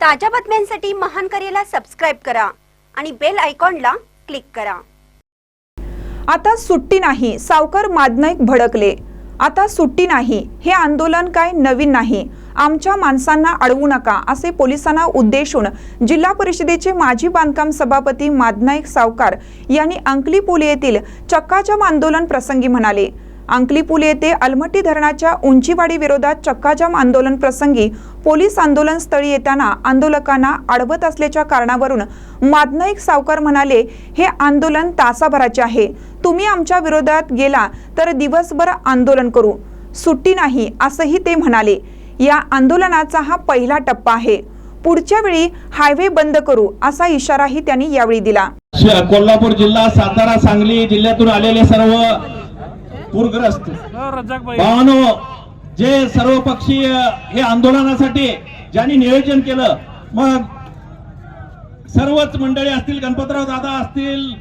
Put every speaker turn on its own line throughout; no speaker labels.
ताज्या बातम्यांसाठी महान करेला सबस्क्राईब करा आणि बेल आयकॉनला क्लिक करा.
आता सुट्टी नाही सावकार मादनाईक भडकले. आता सुट्टी नाही हे आंदोलन काय नवीन नाही. आमच्या माणसांना अडवू नका असे पोलिसांना उद्देशून जिल्हा परिषदेचे माजी बांधकाम सभापती मादनाईक सावकार यांनी अंकली पोली येथील चक्काजाम आंदोलन प्रसंगी म्हणाले अंकली पूल येथे अलमट्टी धरणाच्या उंचीवाडी विरोधात चक्काजाम आंदोलन प्रसंगी पोलीस आंदोलन स्थळी येताना आंदोलकांना अडवत असल्याच्या कारणावरून माधनाईक सावकार म्हणाले हे आंदोलन तासाभराचे आहे. तुम्ही आमच्या विरोधात गेला तर दिवसभर आंदोलन करू. सुट्टी नाही असंही ते म्हणाले. या आंदोलनाचा हा पहिला टप्पा आहे. पुढच्या वेळी हायवे बंद करू असा इशाराही त्यांनी यावेळी दिला.
कोल्हापूर जिल्हा सातारा सांगली जिल्ह्यातून आलेले सर्व पूरग्रस्त. भावानो जे सर्व पक्षीय हे आंदोलनासाठी ज्यांनी नियोजन केलं मग सर्वच मंडळी असतील गणपतराव दादा असतील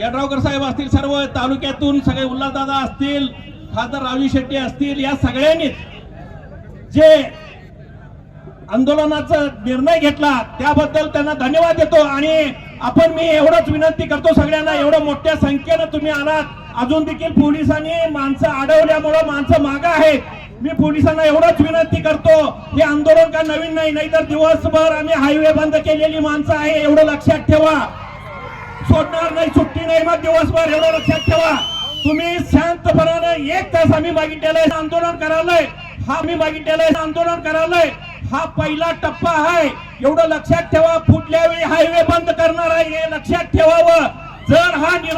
यड्रावकर साहेब असतील सर्व तालुक्यातून सगळे उल्हास दादा असतील खासदार रावी शेट्टी असतील या सगळ्यांनीच जे आंदोलनाचा निर्णय घेतला त्याबद्दल त्यांना धन्यवाद देतो. आणि आपण मी एवढंच विनंती करतो सगळ्यांना एवढं मोठ्या संख्येनं तुम्ही आलात. अजून देखील पोलिसांनी माणसं अडवल्यामुळं माणसं मागं आहेत. मी पोलिसांना एवढंच विनंती करतो हे आंदोलन का नवीन नाही नाहीतर दिवसभर आम्ही हायवे बंद केलेली माणसं आहे एवढं लक्षात ठेवा. सोडणार नाही सुट्टी नाही मग दिवसभर एवढं लक्षात ठेवा. तुम्ही शांतपणाने एक तास आम्ही मागितलेलं आहे आंदोलन करायलंय. हा मी मागितलेलं आहे आंदोलन करायलंय. हा पहिला टप्पा आहे. एवढं लक्षात ठेवा पुढल्या वेळी हायवे बंद करणार आहे हे लक्षात ठेवावं. जर हा निर्णय